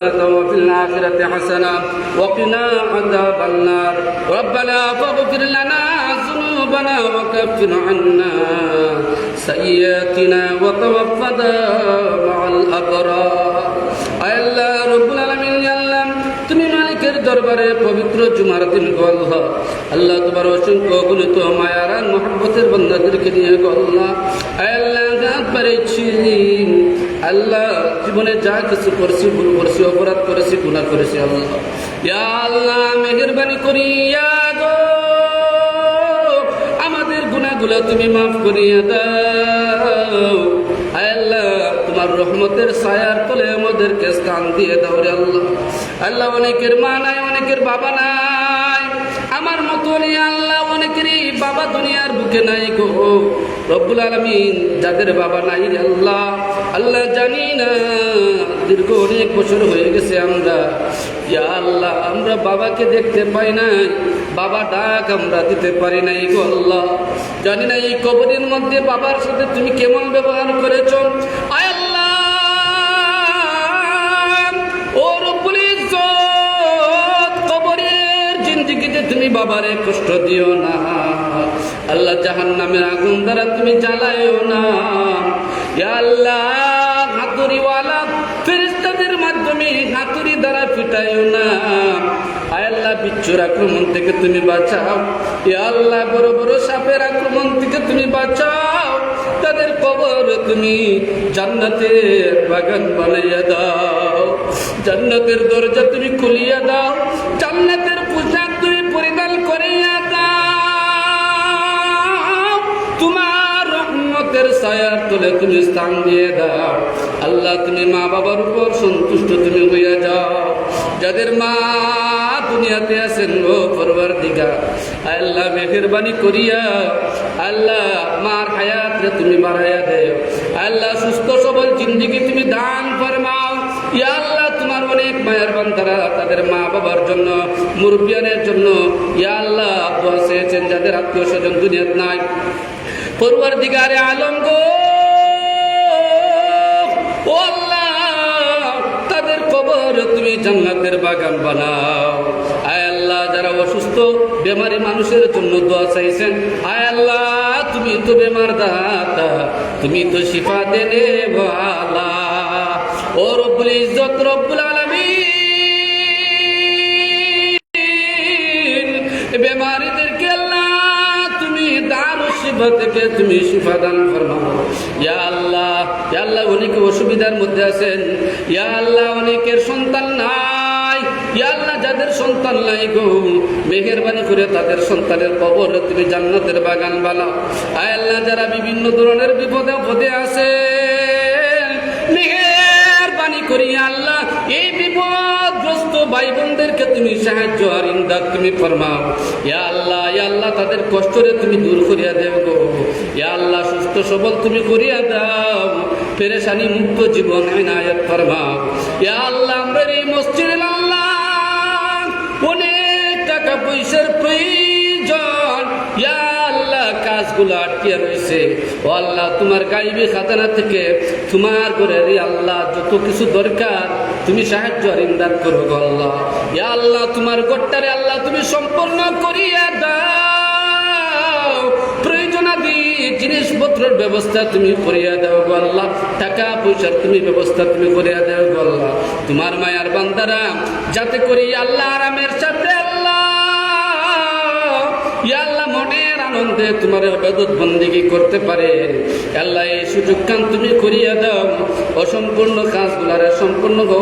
وفي الآخرة حسنة وقنا عذاب النار ربنا فاغفر لنا ذنوبنا وكفر عنا سيئاتنا وتوفنا مع الأبرار আয় আল্লাহ রব্বুল আলামিন ইয়া আল্লাহ তুমি মালিকের দরবারে পবিত্র জুমার দিন গো আল্লাহ আল্লাহ তোমার অসংখ্য গুণিত মায়ারান মোহাম্মতের বন্দাদেরকে নিয়ে গো আল্লাহ আয় আল্লাহ গান পারেছি আল্লাহ জীবনে যা কিছু করছি, ভুল করছি, অপরাধ করেছি গুণা করেছি, আল্লাহ। ইয়া আল্লাহ, মেহরবানি করি আমাদের গুণাগুলো তুমি মাফ করিয়া দাও। আল্লাহ, তোমার রহমতের ছায়ার তলে আমাদেরকে স্থান দিয়ে দাও রে আল্লাহ। আল্লাহ, অনেকের মা নাই, অনেকের বাবা নাই। আমার মতো আল্লাহ, অনেকেরই বাবা দুনিয়ার বুকে নাই গো। রব্বুল আলমিন, যাদের বাবা নাই রে আল্লাহ। আল্লাহ জানি না, দীর্ঘ অনেক বছর হয়ে গেছে আমরা। ইয়া আল্লাহ, আমরা বাবাকে দেখতে পাই না বাবা ডাক আমরা দিতে পারি নাই গো আল্লাহ। জানি না এই কবরের মধ্যে বাবার সাথে তুমি কেমন ব্যবহার করেছ। আল্লাহ কবরের জিন্দিগিতে তুমি বাবারে কষ্ট দিও না। আল্লাহ জাহান নামের আগুন দ্বারা তুমি জ্বালায়ও না। আল্লাহ হাতুরিওয়ালা ফেরেস্তাদের মাধ্যমে হাতুরি দ্বারা পিটাইও না। আল্লাহ, বিচ্ছুর আক্রমণ থেকে তুমি বাঁচাও। ইয়া আল্লাহ, বড় বড় সাপের আক্রমণ থেকে তুমি বাঁচাও। তাদের কবর তুমি জান্নাতের বাগান বানাইয়া দাও। জান্নাতের দরজা তুমি খুলিয়া দাও। জান্নাতের ছায়ার তলে তুমি স্থান দিয়ে দাও। আল্লাহ, তুমি মা বাবার উপর সন্তুষ্ট তুমি হইয়া যাও। যাদের মা দুনিয়াতে আছেন ও পরবার দিঘা আল্লাহ, মেহরবানি করিয়া আল্লাহ, মার হায়াত তুমি বাড়াইয়া দেও। আল্লাহ, সুস্থ সবল জিন্দিগি তুমি দান ফরমাও। ইয়া আল্লাহ, তোমার অনেক মায়ের বান্ধারা তাদের মা বাবার জন্য, মুরব্বিয়ানের জন্য, ইয়া আল্লাহ, দোয়া চেয়েছেন যাদের আত্মীয় স্বজন দুনিয়াত নাই। পড়ুয়ার দিগারে আলম গো। তাদের কবর তুমি জান্নাতের বাগান বানাও। আয় আল্লাহ, যারা অসুস্থ, বেমারি মানুষের জন্য দোয়া চাইছেন, আয় আল্লাহ, তুমি তো বেমার দাতা, তুমি তো শিফা দেনে ও রব্বুল ইজ্জত রব্বুল আলামিন। শিফা তুমি শিফা দান আল্লাহ, ইয়া আল্লাহ অনেকে অসুবিধার মধ্যে আছেন। ইয়া আল্লাহ অনেকের সন্তান নাই। ইয়া আল্লাহ যাদের সন্তান নাই গো, মেহেরবানি করে তাদের সন্তানের কবর তুমি জান্নাতের বাগান বানাও। আয় আল্লাহ, যারা বিভিন্ন ধরনের বিপদে পদে আছে মেহেরবানি করি আল্লাহ, এই বিপদগ্রস্ত ভাই বোনদেরকে তুমি সাহায্য আর ইমদাদ তুমি ফরমাও। ইয়া আল্লাহ ইয়া আল্লাহ, তাদের কষ্টরে তুমি দূর করিয়া দেও গো। ইয়া আল্লাহ, সুস্থ সবল তুমি করিয়া দাও। পেরেশানি মুক্ত জীবন আইনায়ত ফরমাও। ইয়া আল্লাহ, আমরা এই মসজিদে আল্লাহ অনেক টাকা পয়সার প্রয়োজন। ইয়া কাজগুলো আটকে রয়েছে। ও আল্লাহ, তোমার গাইবি খাজানা থেকে, তোমার করে আল্লাহ, যত কিছু দরকার তুমি সাহায্য আর ইমদাদ করো আল্লাহ। ইয়া আল্লাহ, তোমার গোট্টারে আল্লাহ তুমি সম্পূর্ণ করিয়া দাও। প্রয়োজনাদি জিনিসপত্রের ব্যবস্থা তুমি করিয়া দাও আল্লাহ। টাকা পয়সার তুমি ব্যবস্থা তুমি করিয়া দাও আল্লাহ। তোমার মায়ার বান্দারা, যাতে করি আল্লাহ আরামের সাথে আল্লাহ মনের আনন্দে তোমার আবাদত বন্দিগি করতে পারে। আল্লাহ এই সুযোগ কান তুমি করিয়া দাও। অসম্পূর্ণ কাজগুলারে সম্পূর্ণ